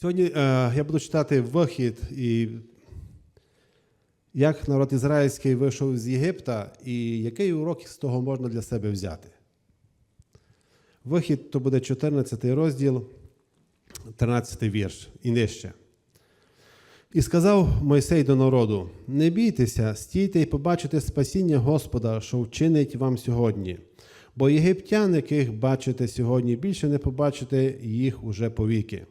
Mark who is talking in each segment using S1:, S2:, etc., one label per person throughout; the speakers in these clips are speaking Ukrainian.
S1: Сьогодні е, я буду читати вихід і як народ ізраїльський вийшов з Єгипта, і який урок з того можна для себе взяти. Вихід то буде 14 розділ, 13 вірш і нижче. І сказав Мойсей до народу: Не бійтеся, стійте і побачите спасіння Господа, що вчинить вам сьогодні. Бо єгиптян, яких бачите сьогодні, більше не побачите їх уже повіки.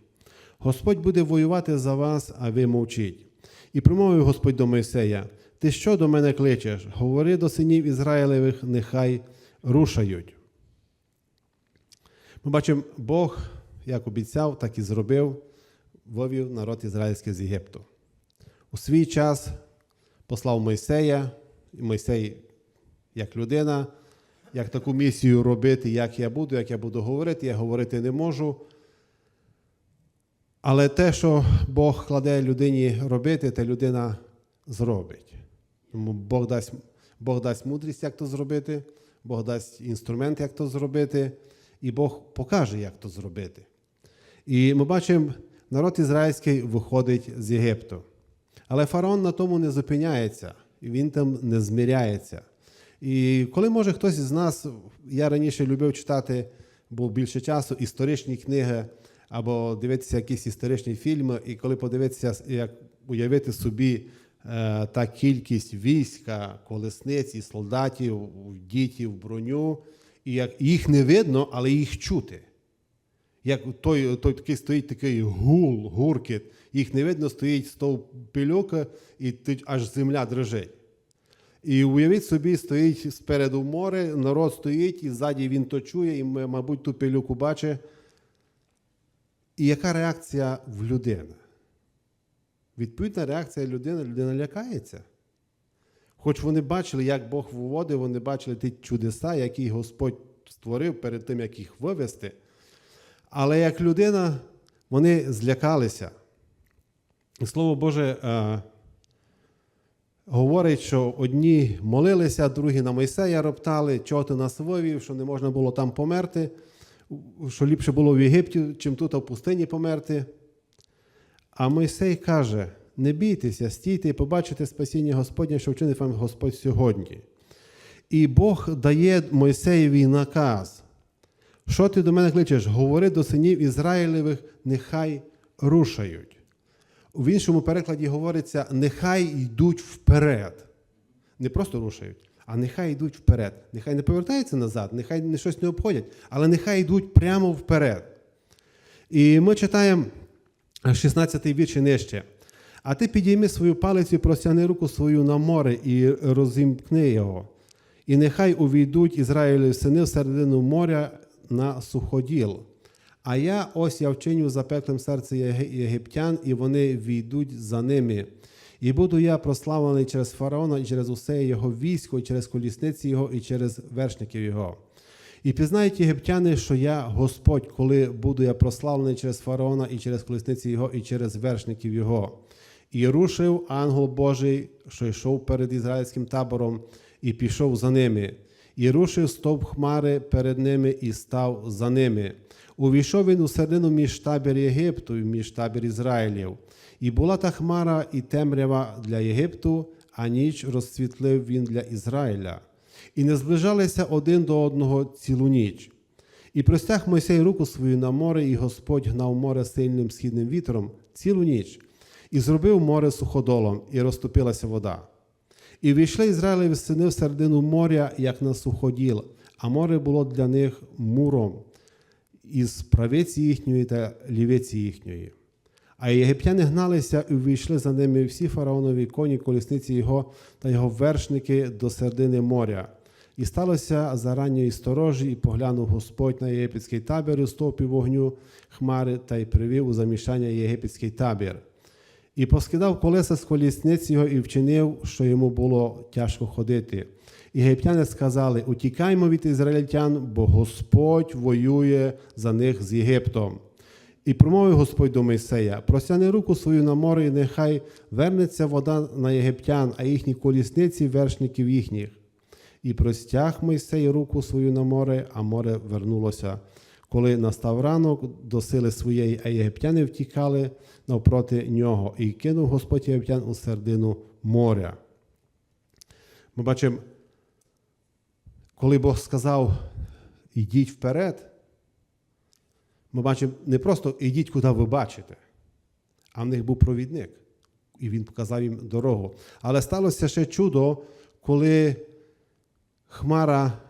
S1: Господь буде воювати за вас, а ви мовчіть. І промовив Господь до Мойсея: Ти що до мене кличеш? Говори до синів Ізраїлевих, нехай рушають. Ми бачимо, Бог, як обіцяв, так і зробив, вивів народ ізраїльський з Єгипту. У свій час послав Мойсея, і Мойсей, як людина, як таку місію робити, як я буду, як я буду говорити, я говорити не можу. Але те, що Бог кладе людині робити, те людина зробить. Тому Бог дасть, Бог дасть мудрість, як то зробити, Бог дасть інструмент, як то зробити, і Бог покаже, як то зробити. І ми бачимо, народ ізраїльський виходить з Єгипту. Але фараон на тому не зупиняється, і він там не зміряється. І коли може хтось із нас, я раніше любив читати, був більше часу, історичні книги або дивитися якісь історичні фільми, і коли подивитися, як уявити собі е, та кількість війська, колесниць і солдатів, дітів, броню, і як їх не видно, але їх чути. Як той, той такий стоїть такий гул, гуркіт, їх не видно, стоїть стовп пильока, і аж земля дрожить. І уявіть собі, стоїть спереду море, народ стоїть, і ззаді він то чує, і, мабуть, ту пилюку бачить. І яка реакція в людини? Відповідна реакція людини, людина лякається. Хоч вони бачили, як Бог виводив, вони бачили ті чудеса, які Господь створив перед тим, як їх вивести. Але як людина, вони злякалися. Слово Боже е, говорить, що одні молилися, другі на Мойсея роптали, чого ти нас вивів, що не можна було там померти, що ліпше було в Єгипті, чим тут а в пустині померти. А Мойсей каже: не бійтеся, стійте і побачите спасіння Господнє, що вчинив вам Господь сьогодні. І Бог дає Мойсеєві наказ. Що ти до мене кличеш? Говори до синів Ізраїлевих, нехай рушають. В іншому перекладі говориться, нехай йдуть вперед. Не просто рушають, а нехай йдуть вперед. Нехай не повертаються назад, нехай не щось не обходять, але нехай йдуть прямо вперед. І ми читаємо 16-й вірш і нижче. А ти підійми свою палицю, і простягни руку свою на море і розімкни його. І нехай увійдуть Ізраїлеві сини в середину моря на суходіл. А я ось я вчиню запеклим серце єгиптян, і вони війдуть за ними. І буду я прославлений через фараона, і через усе його військо, і через колісниці його, і через вершників його. І пізнають єгиптяни, що я Господь, коли буду я прославлений через фараона, і через колісниці його, і через вершників його. І рушив ангел Божий, що йшов перед ізраїльським табором, і пішов за ними. І рушив стовп хмари перед ними і став за ними. Увійшов він у середину між табір Єгипту і між табір Ізраїлів. І була та хмара і темрява для Єгипту, а ніч розсвітлив він для Ізраїля. І не зближалися один до одного цілу ніч. І простяг Мойсей руку свою на море, і Господь гнав море сильним східним вітром цілу ніч, і зробив море суходолом, і розтопилася вода. І війшли Ізраїлеві сини в середину моря, як на суходіл, а море було для них муром із правиці їхньої та лівиці їхньої. А єгиптяни гналися і увійшли за ними всі фараонові коні, колісниці його та його вершники до середини моря. І сталося за ранньої сторожі, і поглянув Господь на єгипетський табір у стовпі вогню хмари та й привів у замішання єгипетський табір. І поскидав колеса з колісниць його і вчинив, що йому було тяжко ходити. Єгиптяни сказали: Утікаймо від ізраїльтян, бо Господь воює за них з Єгиптом. І промовив Господь до Мойсея: простяни руку свою на море, і нехай вернеться вода на єгиптян, а їхні колісниці вершників їхніх. І простяг Мойсей руку свою на море, а море вернулося, коли настав ранок, до сили своєї, а єгиптяни втікали навпроти нього, і кинув Господь єгиптян у середину моря. Ми бачимо, коли Бог сказав, ідіть вперед, ми бачимо не просто ідіть, куди ви бачите, а в них був провідник, і він показав їм дорогу. Але сталося ще чудо, коли хмара,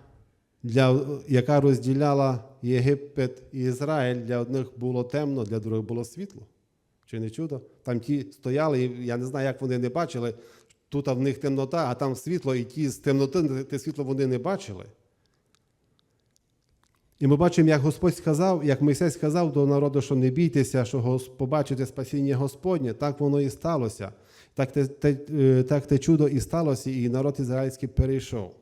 S1: для, яка розділяла Єгипет і Ізраїль, для одних було темно, для других було світло. Чи не чудо? Там ті стояли, і я не знаю, як вони не бачили. Тут в них темнота, а там світло, і ті з темноти те світло вони не бачили. І ми бачимо, як Господь сказав, як Мойсей сказав до народу, що не бійтеся, що побачите спасіння Господнє, так воно і сталося. Так те, те, е, так те чудо і сталося, і народ ізраїльський перейшов.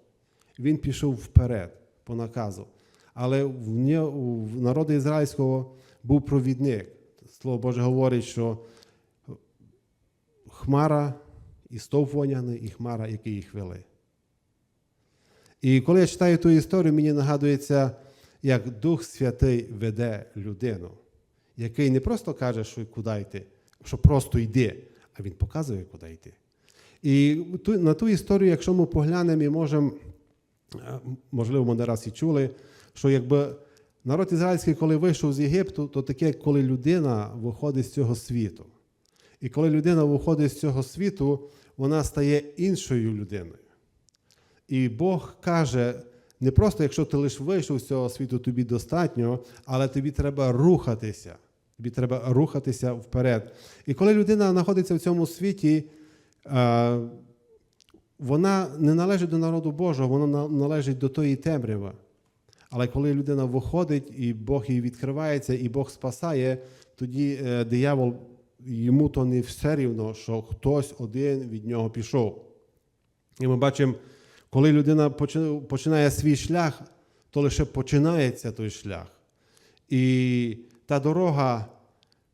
S1: Він пішов вперед по наказу. Але в, народу ізраїльського був провідник. Слово Боже говорить, що хмара і стовп вогняний, і хмара, який їх вели. І коли я читаю ту історію, мені нагадується, як Дух Святий веде людину, який не просто каже, що куди йти, що просто йди, а він показує, куди йти. І на ту історію, якщо ми поглянемо і можемо, можливо, ми не раз і чули, що якби народ ізраїльський, коли вийшов з Єгипту, то таке, коли людина виходить з цього світу. І коли людина виходить з цього світу, вона стає іншою людиною. І Бог каже, не просто якщо ти лише вийшов з цього світу, тобі достатньо, але тобі треба рухатися. Тобі треба рухатися вперед. І коли людина знаходиться в цьому світі, е, вона не належить до народу Божого, вона належить до тої темряви. Але коли людина виходить, і Бог їй відкривається, і Бог спасає, тоді е, диявол йому то не все рівно, що хтось один від нього пішов. І ми бачимо, коли людина починає свій шлях, то лише починається той шлях. І та дорога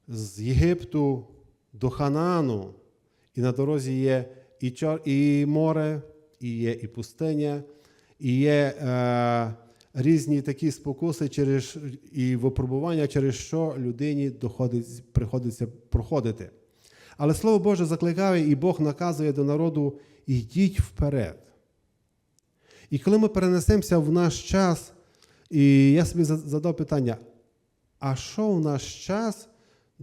S1: з Єгипту до Ханаану, і на дорозі є і, чор, і море, і є і пустиня, і є е, різні такі спокуси через, і випробування, через що людині доходить, приходиться проходити. Але Слово Боже закликає, і Бог наказує до народу: йдіть вперед. І коли ми перенесемося в наш час, і я собі задав питання: а що в наш час,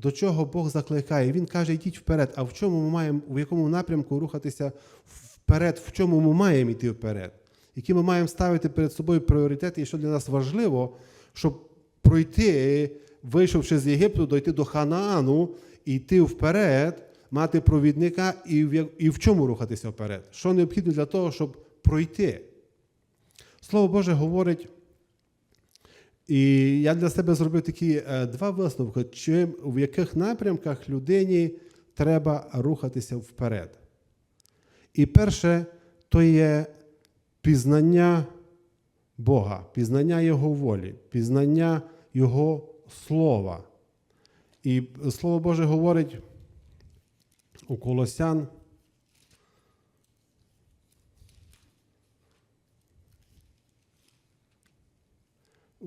S1: до чого Бог закликає? Він каже, йдіть вперед. А в чому ми маємо, в якому напрямку рухатися вперед, в чому ми маємо йти вперед? Які ми маємо ставити перед собою пріоритети, і що для нас важливо, щоб пройти, вийшовши з Єгипту, дойти до Ханаану йти вперед, мати провідника і в, і в чому рухатися вперед? Що необхідно для того, щоб пройти? Слово Боже говорить, і я для себе зробив такі е, два висновки, чим, в яких напрямках людині треба рухатися вперед. І перше, то є пізнання Бога, пізнання Його волі, пізнання Його слова. І Слово Боже говорить у Колосян.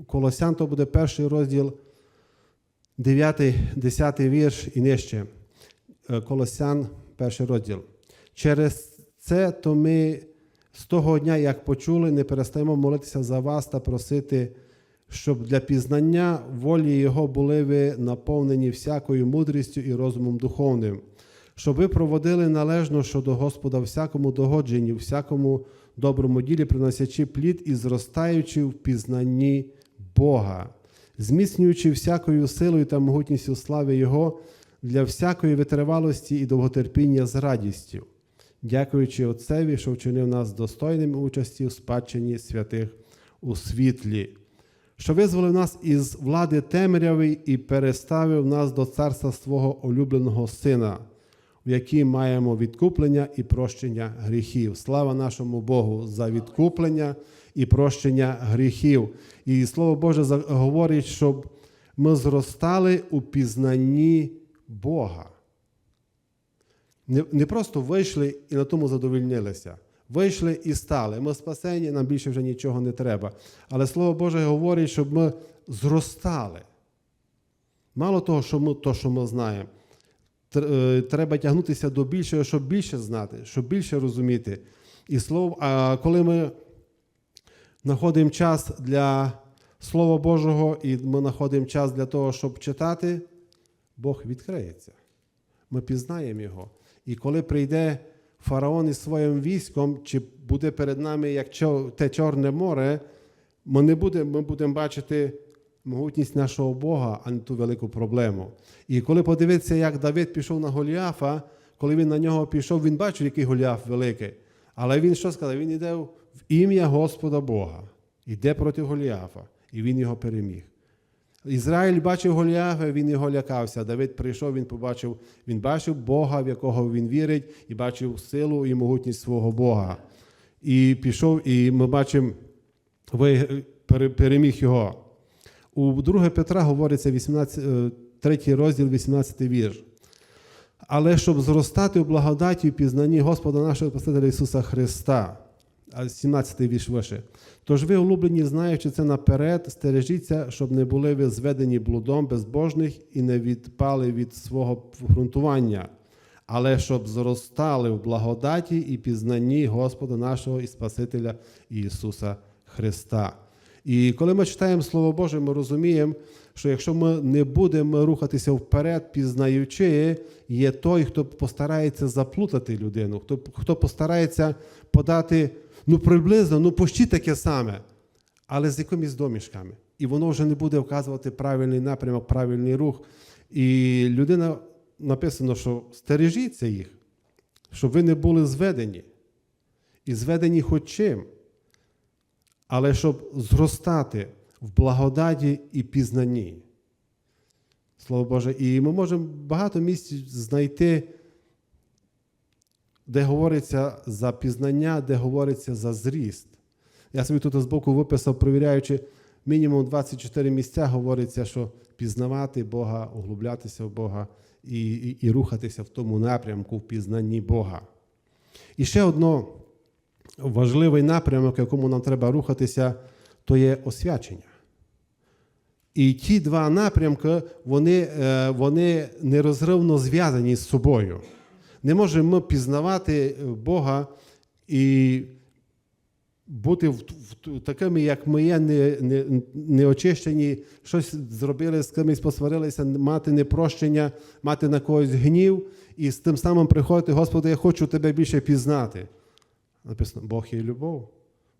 S1: Колосян то буде перший розділ, 9, 10 вірш і нижче. Е, Колосян, перший розділ. Через це то ми з того дня, як почули, не перестаємо молитися за вас та просити, щоб для пізнання волі Його були ви наповнені всякою мудрістю і розумом духовним, щоб ви проводили належно щодо Господа всякому догодженню, всякому доброму ділі, приносячи плід і зростаючи в пізнанні Бога, зміцнюючи всякою силою та могутністю слави Його для всякої витривалості і довготерпіння з радістю, дякуючи Отцеві, що вчинив нас достойним участі в спадщині святих у світлі, що визволив нас із влади темряви і переставив нас до царства свого улюбленого Сина, в якій маємо відкуплення і прощення гріхів. Слава нашому Богу за відкуплення і прощення гріхів. І Слово Боже говорить, щоб ми зростали у пізнанні Бога. Не, просто вийшли і на тому задовольнилися. Вийшли і стали. Ми спасені, нам більше вже нічого не треба. Але Слово Боже говорить, щоб ми зростали. Мало того, що ми, то, що ми знаємо, е, треба тягнутися до більшого, щоб більше знати, щоб більше розуміти. І слово, а коли ми знаходимо час для Слова Божого, і ми знаходимо час для того, щоб читати, Бог відкриється. Ми пізнаємо Його. І коли прийде фараон із своїм військом, чи буде перед нами як те Чорне море, ми не будемо, ми будемо бачити могутність нашого Бога, а не ту велику проблему. І коли подивитися, як Давид пішов на Голіафа, коли він на нього пішов, він бачив, який Голіаф великий. Але він що сказав? Він йде в ім'я Господа Бога, йде проти Голіафа, і він його переміг. Ізраїль бачив Голіафа, він його лякався. Давид прийшов, він побачив, він бачив Бога, в якого він вірить, і бачив силу і могутність свого Бога. І пішов, і ми бачимо, переміг його. У 2 Петра говориться 18, е, 3 розділ, 18 вірш. Але щоб зростати у благодаті і пізнанні Господа нашого Спасителя Ісуса Христа. А 17 вірш вище. Тож ви, улюблені, знаючи це наперед, стережіться, щоб не були ви зведені блудом безбожних і не відпали від свого ґрунтування, але щоб зростали в благодаті і пізнанні Господа нашого і Спасителя Ісуса Христа. І коли ми читаємо Слово Боже, ми розуміємо, що якщо ми не будемо рухатися вперед, пізнаючи, є той, хто постарається заплутати людину, хто, хто постарається подати ну приблизно, ну почти таке саме, але з якимись домішками. І воно вже не буде вказувати правильний напрямок, правильний рух. І людина написано, що стережіться їх, щоб ви не були зведені. І зведені хоч чим, але щоб зростати в благодаті і пізнанні. Слово Боже, і ми можемо багато місць знайти, де говориться за пізнання, де говориться за зріст. Я собі тут збоку виписав, провіряючи, мінімум 24 місця говориться, що пізнавати Бога, углублятися в Бога і, і, і рухатися в тому напрямку в пізнанні Бога. І ще одно важливий напрямок, якому нам треба рухатися, то є освячення. І ті два напрямки, вони, е, вони нерозривно зв'язані з собою. Не можемо пізнавати Бога і бути в, в, такими, як ми є, не, не, неочищені, щось зробили, з кимось посварилися, мати непрощення, мати на когось гнів, і з тим самим приходити, Господи, я хочу тебе більше пізнати. Написано, Бог є любов,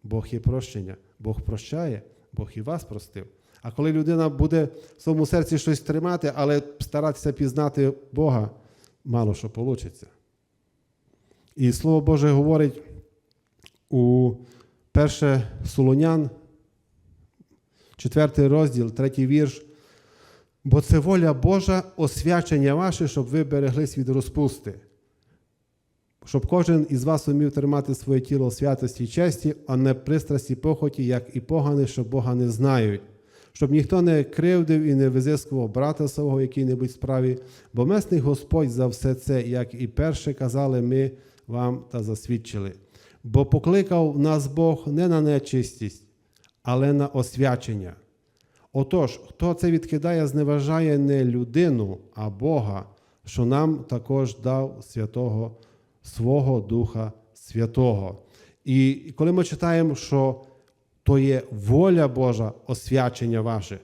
S1: Бог є прощення, Бог прощає, Бог і вас простив. А коли людина буде в своєму серці щось тримати, але старатися пізнати Бога, мало що вийде. І Слово Боже говорить у 1 Солонян, 4 розділ, 3 вірш. Бо це воля Божа, освячення ваше, щоб ви береглись від розпусти, щоб кожен із вас умів тримати своє тіло в святості і честі, а не пристрасті похоті, як і погани, що Бога не знають, щоб ніхто не кривдив і не визискував брата свого в якій-небудь справі, бо месний Господь за все це, як і перше казали ми вам та засвідчили. Бо покликав нас Бог не на нечистість, але на освячення. Отож, хто це відкидає, зневажає не людину, а Бога, що нам також дав святого свого Духа Святого. І коли ми читаємо, що то є воля Божа, освячення ваше,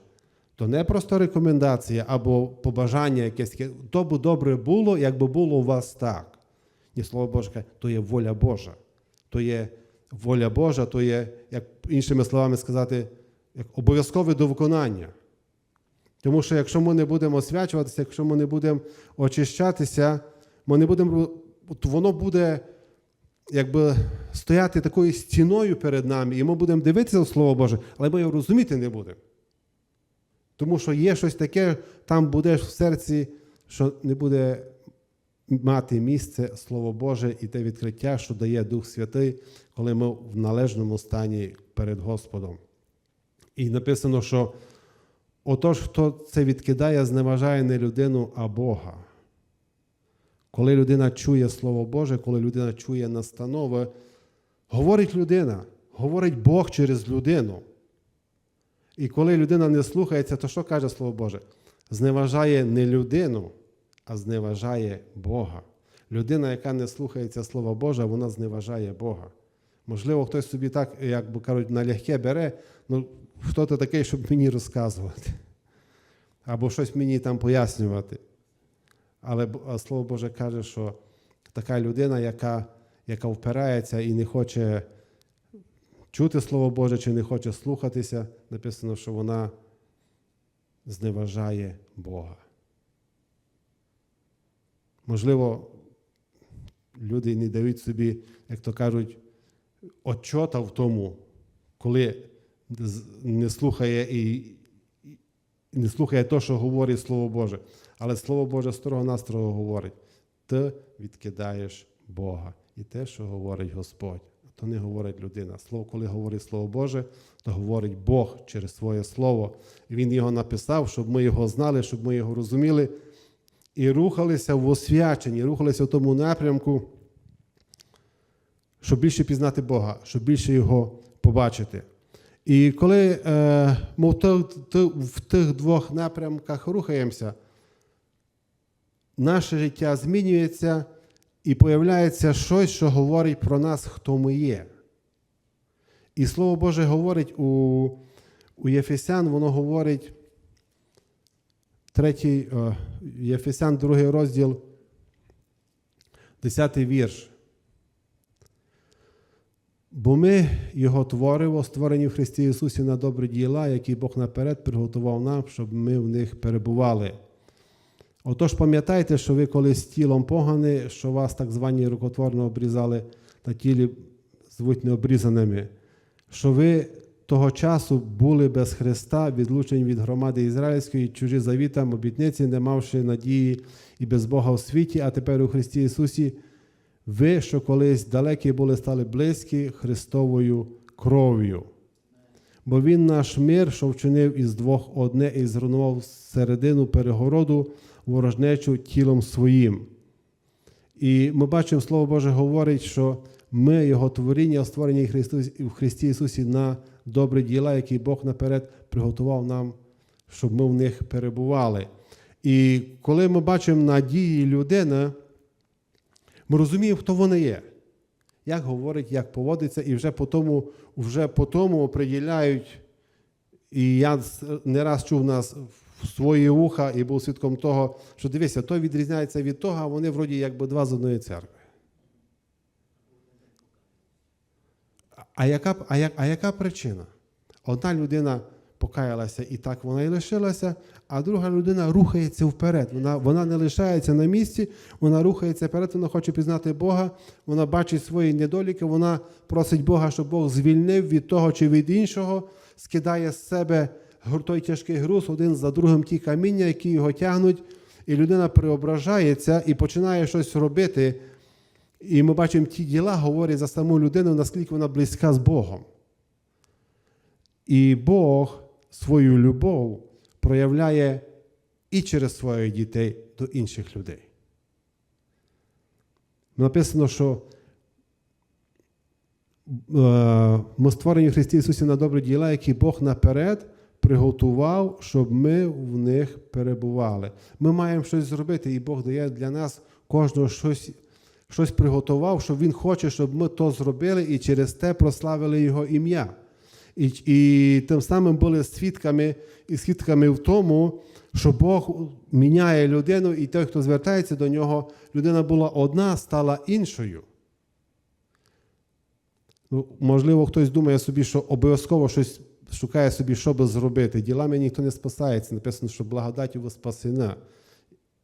S1: то не просто рекомендація або побажання якесь, то би добре було, якби було у вас так. Ні, слово Боже, каже, то є воля Божа. То є воля Божа, то є, як іншими словами сказати, як обов'язкове до виконання. Тому що якщо ми не будемо освячуватися, якщо ми не будемо очищатися, ми не будемо, воно буде якби стояти такою стіною перед нами, і ми будемо дивитися Слово Боже, але ми його розуміти не будемо. Тому що є щось таке, там будеш в серці, що не буде мати місце Слово Боже і те відкриття, що дає Дух Святий, коли ми в належному стані перед Господом. І написано, що отож, хто це відкидає, зневажає не людину, а Бога. Коли людина чує Слово Боже, коли людина чує настанови, говорить людина, говорить Бог через людину. І коли людина не слухається, то що каже Слово Боже? Зневажає не людину, а зневажає Бога. Людина, яка не слухається Слова Божа, вона зневажає Бога. Можливо, хтось собі так, як би кажуть, налегке бере, ну хто ти такий, щоб мені розказувати, або щось мені там пояснювати. Але Слово Боже каже, що така людина, яка, яка впирається і не хоче чути Слово Боже, чи не хоче слухатися, написано, що вона зневажає Бога. Можливо, люди не дають собі, як то кажуть, отчота в тому, коли не слухає і, не слухає те, що говорить Слово Боже. Але Слово Боже строго настрого говорить: ти відкидаєш Бога і те, що говорить Господь. То не говорить людина. Слово, коли говорить Слово Боже, то говорить Бог через своє Слово. Він його написав, щоб ми його знали, щоб ми його розуміли і рухалися в освяченні, рухалися в тому напрямку, щоб більше пізнати Бога, щоб більше його побачити. І коли е, ми в тих, двох напрямках рухаємося, наше життя змінюється і появляється щось, що говорить про нас, хто ми є. І Слово Боже говорить у, у Єфесян, воно говорить, третій, Єфесян, другий розділ, десятий вірш. Бо ми Його твориво, створені в Христі Ісусі на добрі діла, які Бог наперед приготував нам, щоб ми в них перебували. Отож, пам'ятайте, що ви колись тілом погани, що вас так звані рукотворно обрізали на тілі звуть необрізаними, що ви того часу були без Христа, відлучені від громади ізраїльської, чужі завітам, обітниці, не мавши надії і без Бога у світі, а тепер у Христі Ісусі. Ви, що колись далекі були, стали близькі Христовою кров'ю. Бо Він наш мир, що вчинив із двох одне і зруйнував середину перегороду ворожнечу тілом своїм. І ми бачимо, Слово Боже говорить, що ми, Його творіння, створені в Христі Ісусі на добрі діла, які Бог наперед приготував нам, щоб ми в них перебували. І коли ми бачимо надії людини, ми розуміємо, хто вона є, як говорить, як поводиться, і вже по тому, вже по тому оприділяють. І я не раз чув нас в свої вуха і був свідком того, що дивися, той відрізняється від того, а вони вроді якби два з одної церкви. А яка, а, як, а яка причина? Одна людина покаялася і так вона і лишилася, а друга людина рухається вперед. Вона, вона не лишається на місці, вона рухається вперед, вона хоче пізнати Бога, вона бачить свої недоліки, вона просить Бога, щоб Бог звільнив від того чи від іншого, скидає з себе той тяжкий груз один за другим ті каміння, які його тягнуть, і людина преображається і починає щось робити. І ми бачимо, ті діла говорять за саму людину, наскільки вона близька з Богом. І Бог свою любов проявляє і через своїх дітей до інших людей. Написано, що е, ми створені в Христі Ісусі на добрі діла, які Бог наперед приготував, щоб ми в них перебували. Ми маємо щось зробити, і Бог дає для нас кожного щось, щось приготував, що Він хоче, щоб ми то зробили і через те прославили Його ім'я. І, і тим самим були свідками і свідками в тому, що Бог міняє людину, і той, хто звертається до нього, людина була одна, стала іншою. Ну, можливо, хтось думає собі, що обов'язково щось шукає собі, що би зробити. Ділами ніхто не спасається. Написано, що благодаттю ви спасена.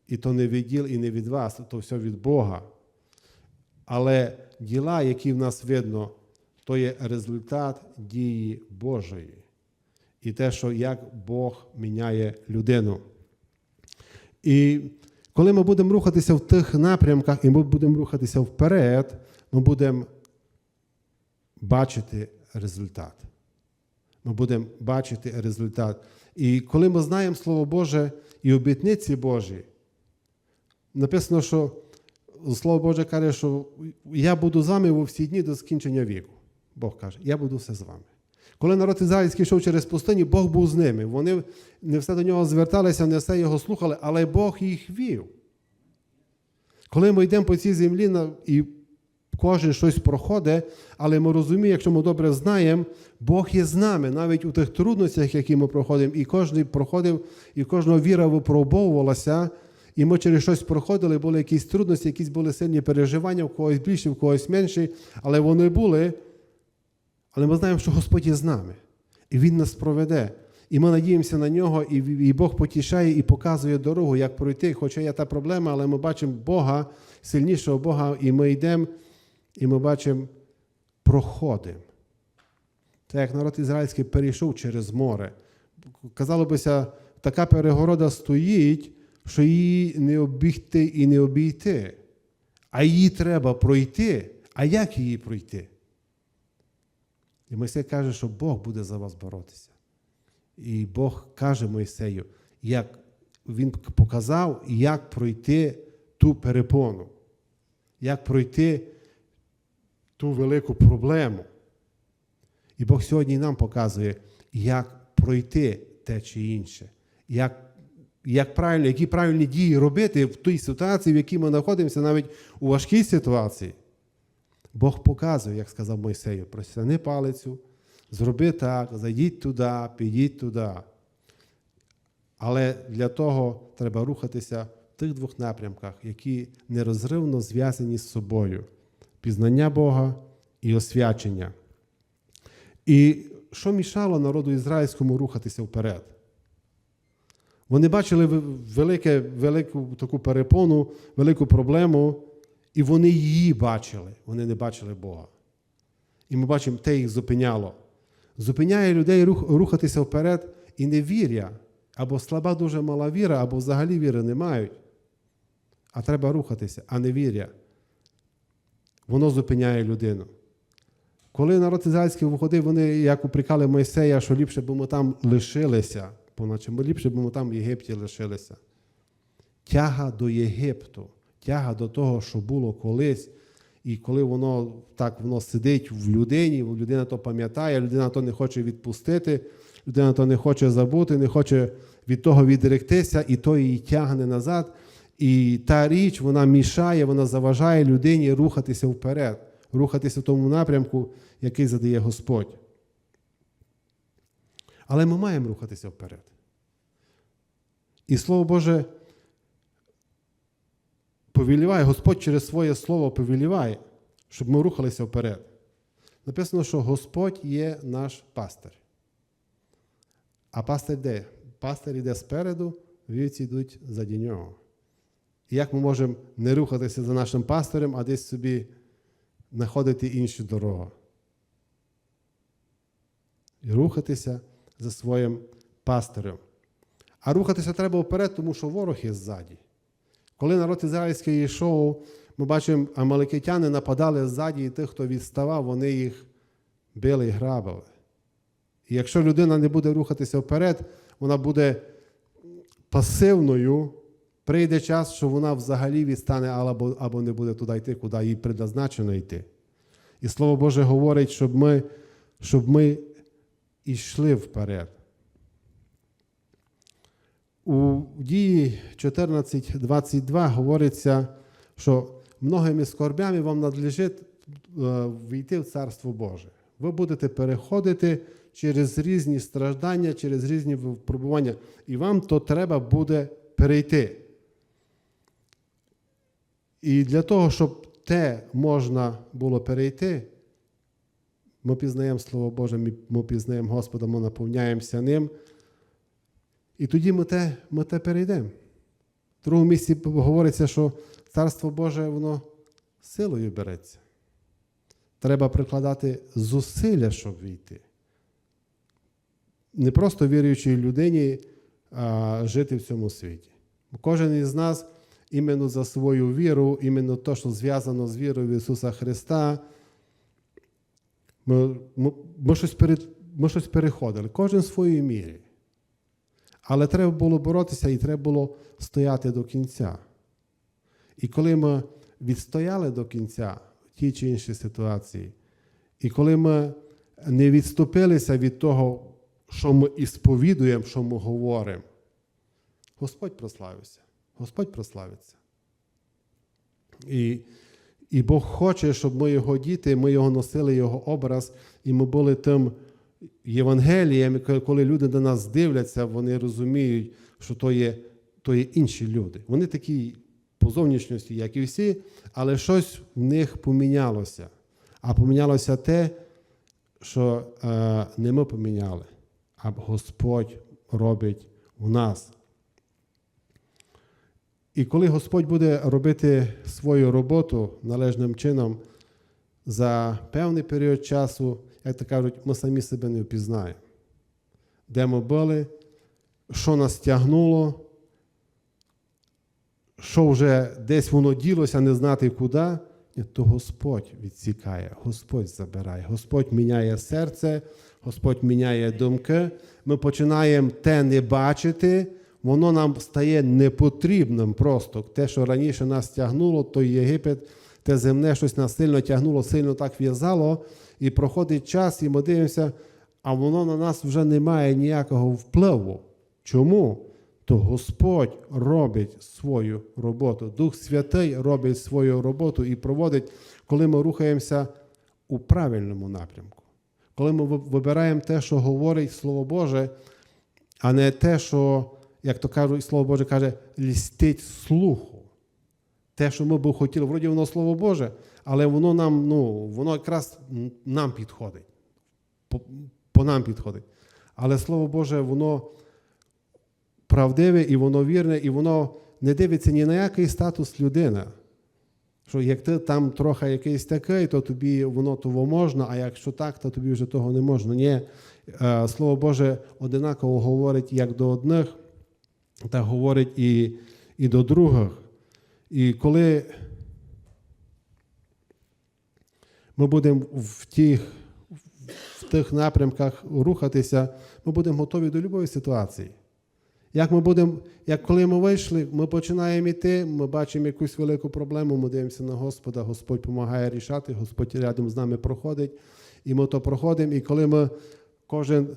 S1: І то не від діл, і не від вас, то все від Бога. Але діла, які в нас видно, то є результат дії Божої. І те, що як Бог міняє людину. І коли ми будемо рухатися в тих напрямках, і ми будемо рухатися вперед, ми будемо бачити результат. Ми будемо бачити результат. І коли ми знаємо Слово Боже і обітниці Божі, написано, що Слово Боже каже, що я буду з вами у всі дні до скінчення віку. Бог каже, я буду все з вами. Коли народ ізраїльський йшов через пустиню, Бог був з ними. Вони не все до нього зверталися, не все його слухали, але Бог їх вів. Коли ми йдемо по цій землі і кожен щось проходить, але ми розуміємо, якщо ми добре знаємо, Бог є з нами навіть у тих трудностях, які ми проходимо, і кожен проходив, і кожного віра випробовувалася, і ми через щось проходили, були якісь трудності, якісь були сильні переживання, в когось більше, в когось менше, але вони були. Але ми знаємо, що Господь є з нами, і Він нас проведе. І ми надіємося на нього, і, Бог потішає і показує дорогу, як пройти. Хоча є та проблема, але ми бачимо Бога, сильнішого Бога, і ми йдемо, і ми бачимо, проходимо. Це як народ ізраїльський перейшов через море. Казало бися, така перегорода стоїть, що її не обігти і не обійти. А її треба пройти. А як її пройти? І Мойсей каже, що Бог буде за вас боротися. І Бог каже Мойсею, як він показав, як пройти ту перепону, як пройти ту велику проблему. І Бог сьогодні нам показує, як пройти те чи інше, як, як правильно, які правильні дії робити в тій ситуації, в якій ми знаходимося, навіть у важкій ситуації. Бог показує, як сказав Мойсею, простяни палицю, зроби так, зайдіть туди, підіть туди. Але для того треба рухатися в тих двох напрямках, які нерозривно зв'язані з собою: пізнання Бога і освячення. І що мішало народу ізраїльському рухатися вперед? Вони бачили велике, велику таку перепону, велику проблему, і вони її бачили, вони не бачили Бога. І ми бачимо, те їх зупиняло. Зупиняє людей рух, рухатися вперед і невір'я, або слаба дуже мала віра, або взагалі віри не мають. А треба рухатися, а не вір'я. Воно зупиняє людину. Коли народ ізраїльський виходив, вони як упрекали Мойсея, що ліпше б ми там лишилися, поначе ліпше б ми там в Єгипті лишилися. Тяга до Єгипту, тяга до того, що було колись, і коли воно так воно сидить в людині, людина то пам'ятає, людина то не хоче відпустити, людина то не хоче забути, не хоче від того відректися, і то її тягне назад. І та річ вона мішає, вона заважає людині рухатися вперед, рухатися в тому напрямку, який задає Господь. Але ми маємо рухатися вперед. І Слово Боже повіліває, Господь через своє слово повіліває, щоб ми рухалися вперед. Написано, що Господь є наш пастир. А пастир де? Пастир йде спереду, вівці йдуть заді нього. І як ми можемо не рухатися за нашим пастирем, а десь собі знаходити іншу дорогу? І рухатися за своїм пастирем. А рухатися треба вперед, тому що ворог є ззаді. Коли народ ізраїльський йшов, ми бачимо, амаликитяни нападали ззаді, і тих, хто відставав, вони їх били і грабили. І якщо людина не буде рухатися вперед, вона буде пасивною, прийде час, що вона взагалі відстане або, або не буде туди йти, куди їй предназначено йти. І Слово Боже говорить, щоб ми, щоб ми йшли вперед. У дії 14.22 говориться, що многими скорбями вам надлежить війти в Царство Боже. Ви будете переходити через різні страждання, через різні випробування, і вам то треба буде перейти. І для того, щоб те можна було перейти, ми пізнаємо Слово Боже, ми пізнаємо Господа, ми наповняємося ним. І тоді ми те, ми те перейдемо. В другому місці говориться, що Царство Боже, воно силою береться. Треба прикладати зусилля, щоб війти. Не просто віруючій людині а жити в цьому світі. Кожен із нас іменно за свою віру, іменно те, що зв'язано з вірою в Ісуса Христа, ми, ми, ми, щось, перед, ми щось переходили, кожен в своїй мірі. Але треба було боротися і треба було стояти до кінця. І коли ми відстояли до кінця в тій чи іншій ситуації, і коли ми не відступилися від того, що ми і сповідуємо, що ми говоримо. Господь прославився. Господь прославиться. І, і Бог хоче, щоб ми його діти, ми його носили, його образ, і ми були тим Євангелієм, коли люди до нас дивляться, вони розуміють, що то є, то є інші люди. Вони такі по зовнішності, як і всі, але щось в них помінялося. А помінялося те, що е, не ми поміняли, а Господь робить у нас. І коли Господь буде робити свою роботу належним чином за певний період часу, як то кажуть, ми самі себе не впізнаємо. Де ми були, що нас тягнуло, що вже десь воно ділося, не знати куди, то Господь відсікає, Господь забирає, Господь міняє серце, Господь міняє думки. Ми починаємо те не бачити, воно нам стає непотрібним просто. Те, що раніше нас тягнуло, той Єгипет, те земне щось нас сильно тягнуло, сильно так в'язало, і проходить час, і ми дивимося, а воно на нас вже не має ніякого впливу. Чому? То Господь робить свою роботу. Дух Святий робить свою роботу і проводить, коли ми рухаємося у правильному напрямку. Коли ми вибираємо те, що говорить Слово Боже, а не те, що, як то кажуть, Слово Боже каже, лістить слуху. Те, що ми б хотіли, вроді воно Слово Боже, але воно нам, ну, воно якраз нам підходить. По, по нам підходить. Але Слово Боже, воно правдиве і воно вірне, і воно не дивиться ні на який статус людини. Що як ти там трохи якийсь такий, то тобі воно того можна, а якщо так, то тобі вже того не можна. Ні, Е, Слово Боже одинаково говорить як до одних, так говорить і, і до других. І коли ми будемо в тих, в тих напрямках рухатися, ми будемо готові до будь-якої ситуації. Як ми будемо, як коли ми вийшли, ми починаємо йти, ми бачимо якусь велику проблему, ми дивимося на Господа, Господь допомагає рішати, Господь рядом з нами проходить, і ми то проходимо. І коли ми кожен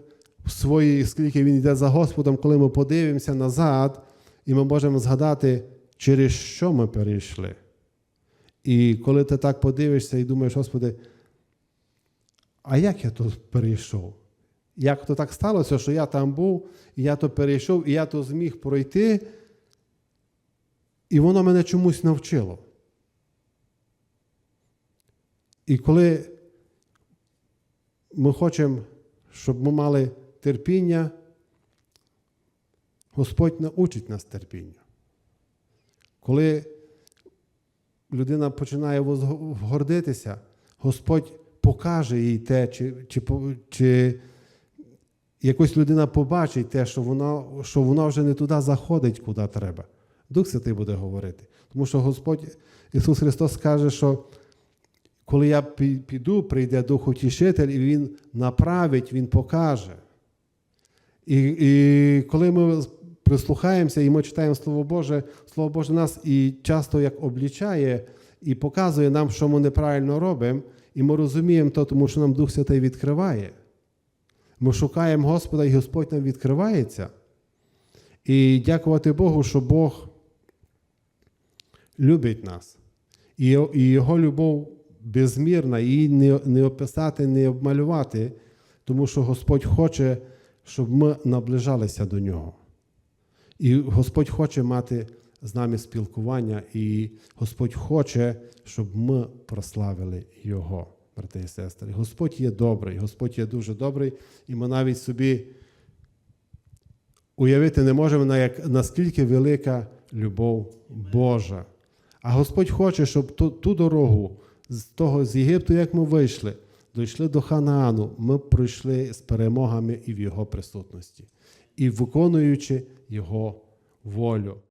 S1: в своїй, скільки він йде за Господом, коли ми подивимося назад, і ми можемо згадати, через що ми перейшли. І коли ти так подивишся і думаєш, Господи, а як я тут перейшов? Як то так сталося, що я там був, і я то перейшов, і я то зміг пройти, і воно мене чомусь навчило. І коли ми хочемо, щоб ми мали терпіння, Господь научить нас терпінню. Коли людина починає гордитися, Господь покаже їй те, чи, чи, чи якось людина побачить те, що вона, що вона вже не туди заходить, куди треба. Дух Святий буде говорити. Тому що Господь Ісус Христос каже, що коли я піду, прийде Дух Утішитель, і Він направить, Він покаже. І, і коли ми прислухаємося і ми читаємо Слово Боже, Слово Боже нас і часто як облічає і показує нам, що ми неправильно робимо, і ми розуміємо то, тому що нам Дух Святий відкриває. Ми шукаємо Господа, і Господь нам відкривається. І дякувати Богу, що Бог любить нас. І Його любов безмірна, її не описати, не обмалювати, тому що Господь хоче, щоб ми наближалися до Нього. І Господь хоче мати з нами спілкування, і Господь хоче, щоб ми прославили Його, брати і сестри. Господь є добрий, Господь є дуже добрий, і ми навіть собі уявити не можемо, наскільки велика любов Божа. А Господь хоче, щоб ту, ту дорогу з того з Єгипту, як ми вийшли, дійшли до Ханаану, ми пройшли з перемогами і в Його присутності, і виконуючи Його волю.